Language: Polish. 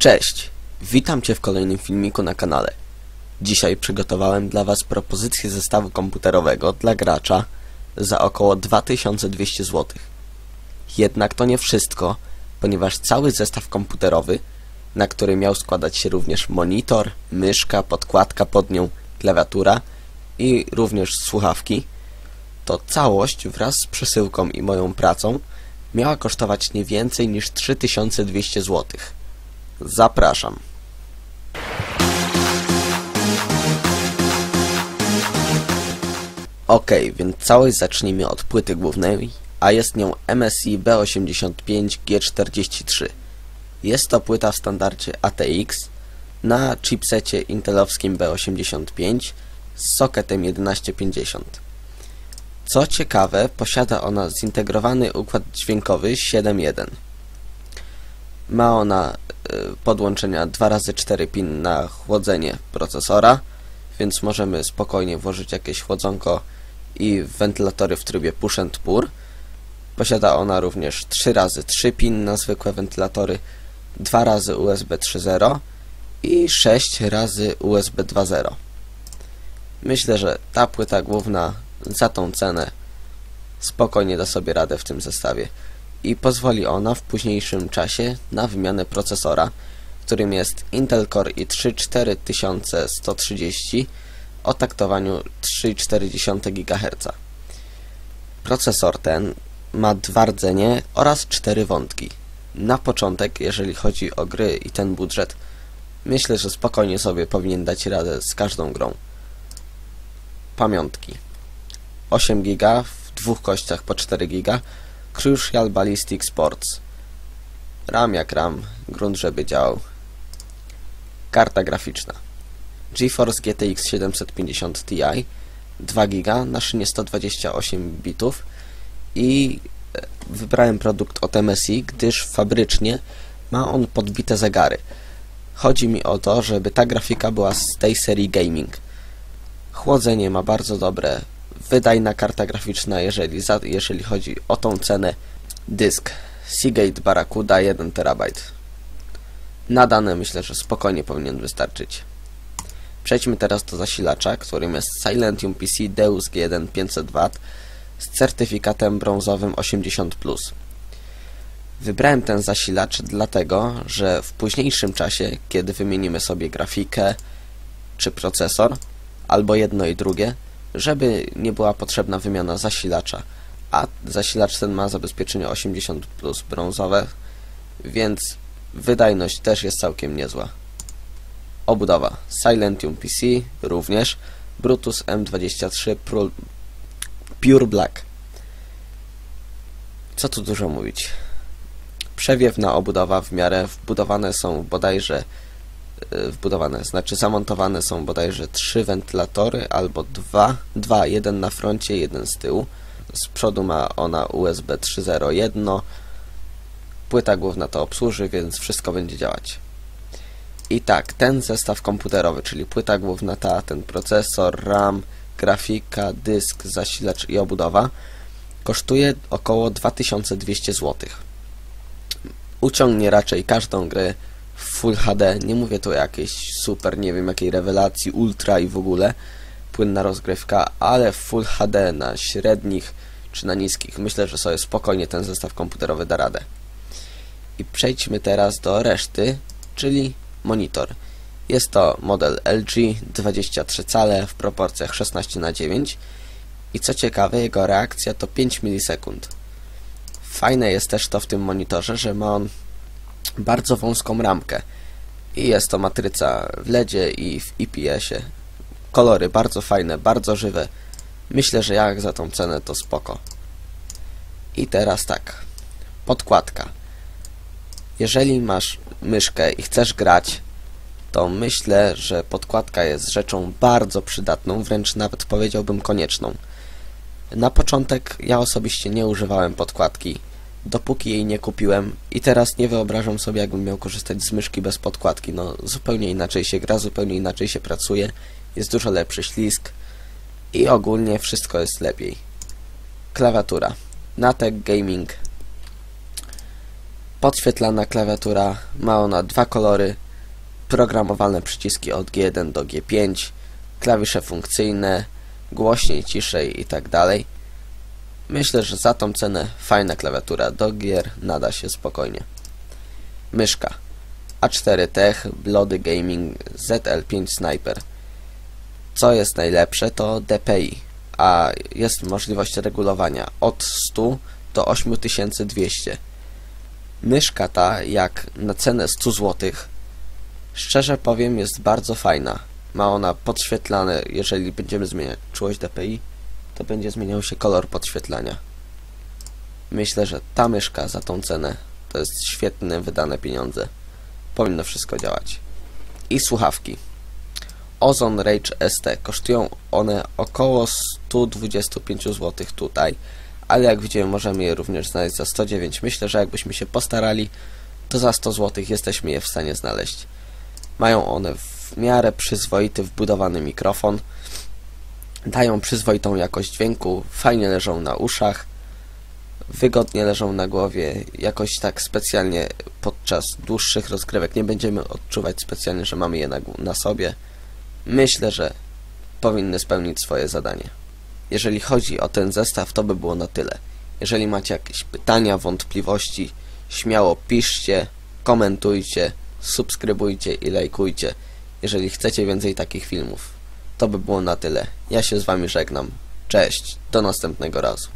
Cześć, witam Cię w kolejnym filmiku na kanale. Dzisiaj przygotowałem dla Was propozycję zestawu komputerowego dla gracza za około 2200 zł. Jednak to nie wszystko, ponieważ cały zestaw komputerowy, na który miał składać się również monitor, myszka, podkładka pod nią, klawiatura i również słuchawki, to całość wraz z przesyłką i moją pracą miała kosztować nie więcej niż 3200 zł. Zapraszam. Ok, więc całość zacznijmy od płyty głównej, a jest nią MSI B85G43. Jest to płyta w standardzie ATX na chipsecie intelowskim B85 z sokietem 1150. Co ciekawe, posiada ona zintegrowany układ dźwiękowy 7.1. Ma ona podłączenia 2x4 pin na chłodzenie procesora, więc możemy spokojnie włożyć jakieś chłodzonko i wentylatory w trybie push and pour. Posiada ona również 3x3 pin na zwykłe wentylatory, 2 razy USB 3.0 i 6 razy USB 2.0. Myślę, że ta płyta główna za tą cenę spokojnie da sobie radę w tym zestawie i pozwoli ona w późniejszym czasie na wymianę procesora, którym jest Intel Core i3 4130 o taktowaniu 3,4 GHz. Procesor ten ma dwa rdzenie oraz cztery wątki. Na początek, jeżeli chodzi o gry i ten budżet, myślę, że spokojnie sobie powinien dać radę z każdą grą. Pamiątki 8 GB w dwóch kościach po 4 GB Crucial Ballistic Sports RAM jak RAM, grunt żeby działał Karta graficzna GeForce GTX 750 Ti 2 GB na szynie 128 bitów i e, wybrałem produkt od MSI, gdyż fabrycznie ma on podbite zegary. Chodzi mi o to, żeby ta grafika była z tej serii gaming. Chłodzenie ma bardzo dobre, wydajna karta graficzna, jeżeli, za, jeżeli chodzi o tą cenę. Dysk Seagate Barracuda 1 TB. Na dane myślę, że spokojnie powinien wystarczyć. Przejdźmy teraz do zasilacza, którym jest Silentium PC Deus G1 500W z certyfikatem brązowym 80+. Wybrałem ten zasilacz dlatego, że w późniejszym czasie, kiedy wymienimy sobie grafikę czy procesor, albo jedno i drugie, żeby nie była potrzebna wymiana zasilacza, a zasilacz ten ma zabezpieczenie 80 plus brązowe, więc wydajność też jest całkiem niezła. Obudowa Silentium PC również Brutus M23 Pure Black. Co tu dużo mówić. Przewiewna obudowa w miarę wbudowane są bodajże wbudowane, znaczy zamontowane są bodajże trzy wentylatory albo dwa, dwa, jeden na froncie, jeden z tyłu. Z przodu ma ona USB 3.0 jedno. Płyta główna to obsłuży, więc wszystko będzie działać. I tak, ten zestaw komputerowy, czyli płyta główna ta, ten procesor, RAM, grafika, dysk, zasilacz i obudowa kosztuje około 2200 zł. Uciągnie raczej każdą grę Full HD, nie mówię tu o jakiejś super, nie wiem jakiej rewelacji, ultra i w ogóle płynna rozgrywka, ale Full HD na średnich czy na niskich, myślę, że sobie spokojnie ten zestaw komputerowy da radę. I przejdźmy teraz do reszty, czyli monitor. Jest to model LG 23 cale w proporcjach 16 na 9 i co ciekawe, jego reakcja to 5 milisekund. Fajne jest też to w tym monitorze, że ma on bardzo wąską ramkę. I jest to matryca w LEDzie i w IPS-ie. Kolory bardzo fajne, bardzo żywe. Myślę, że jak za tą cenę to spoko. I teraz tak. Podkładka. Jeżeli masz myszkę i chcesz grać, to myślę, że podkładka jest rzeczą bardzo przydatną, wręcz nawet powiedziałbym konieczną. Na początek ja osobiście nie używałem podkładki, dopóki jej nie kupiłem i teraz nie wyobrażam sobie, jakbym miał korzystać z myszki bez podkładki. No, zupełnie inaczej się gra, zupełnie inaczej się pracuje, jest dużo lepszy ślisk i ogólnie wszystko jest lepiej. Klawiatura. Natek Gaming. Podświetlana klawiatura, ma ona dwa kolory, programowalne przyciski od G1 do G5, klawisze funkcyjne, głośniej, ciszej i tak dalej. Myślę, że za tą cenę fajna klawiatura do gier nada się spokojnie. Myszka A4 Tech Bloody Gaming ZL5 Sniper. Co jest najlepsze to DPI, a jest możliwość regulowania od 100 do 8200. Myszka ta, jak na cenę 100 zł, szczerze powiem, jest bardzo fajna. Ma ona podświetlane, jeżeli będziemy zmieniać czułość DPI, to będzie zmieniał się kolor podświetlania. Myślę, że ta myszka za tą cenę to jest świetne wydane pieniądze. Powinno wszystko działać. I słuchawki. Ozon Rage ST. Kosztują one około 125 zł tutaj, ale jak widzimy możemy je również znaleźć za 109. Myślę, że jakbyśmy się postarali, to za 100 zł jesteśmy je w stanie znaleźć. Mają one w miarę przyzwoity wbudowany mikrofon, dają przyzwoitą jakość dźwięku, fajnie leżą na uszach, wygodnie leżą na głowie, jakoś tak specjalnie podczas dłuższych rozgrywek nie będziemy odczuwać specjalnie, że mamy je na, na sobie. Myślę, że powinny spełnić swoje zadanie. Jeżeli chodzi o ten zestaw, to by było na tyle. Jeżeli macie jakieś pytania, wątpliwości, śmiało piszcie, komentujcie, subskrybujcie i lajkujcie, jeżeli chcecie więcej takich filmów. To by było na tyle. Ja się z wami żegnam. Cześć, do następnego razu.